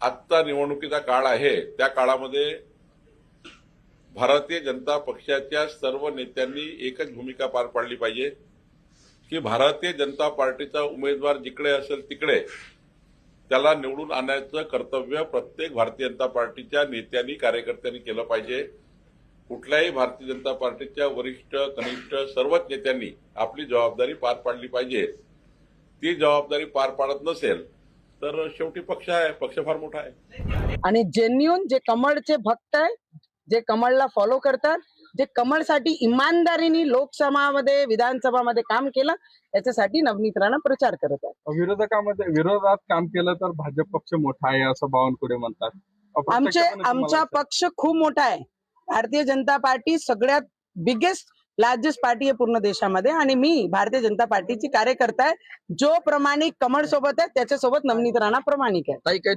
आजचा निवडणुकीचा काळ आहे त्या काळामध्ये भारतीय जनता पक्षाच्या सर्व नेत्यांनी एकच भूमिका पार पाडली पाहिजे की भारतीय जनता पार्टीचा उमेदवार जिकडे असेल तिकडे त्याला निवडून आणण्याचं कर्तव्य प्रत्येक भारतीय जनता पार्टीच्या नेत्यांनी कार्यकर्त्यांनी केलं पाहिजे. कुठल्याही भारतीय जनता पार्टीच्या वरिष्ठ कनिष्ठ सर्वच नेत्यांनी आपली जबाबदारी पार पाडली पाहिजे. ती जबाबदारी पार पाडत नसेल तर शेवटी पक्ष आहे पक्ष फार मोठा आहे. आणि जेन्युन जे कमळचे भक्त आहे जे कमळला फॉलो करतात जे कमळसाठी इमानदारीने लोकसभामध्ये विधानसभामध्ये काम केलं याच्यासाठी नवनीत राणा प्रचार करत आहे विरोधकामध्ये विरोधात काम केलं तर भाजप पक्ष मोठा आहे असं बावनकुळे म्हणतात. आमचे तुम्हाला आमचा? पक्ष खूप मोठा आहे. भारतीय जनता पार्टी सगळ्यात बिगेस्ट लार्जेस्ट पार्टी आहे पूर्ण देशामध्ये आणि मी भारतीय जनता पार्टीची कार्यकर्ता आहे. जो प्रमाणिक कमळ सोबत आहे त्याच्यासोबत नवनीत राणा प्रमाणिक आहे. काही काय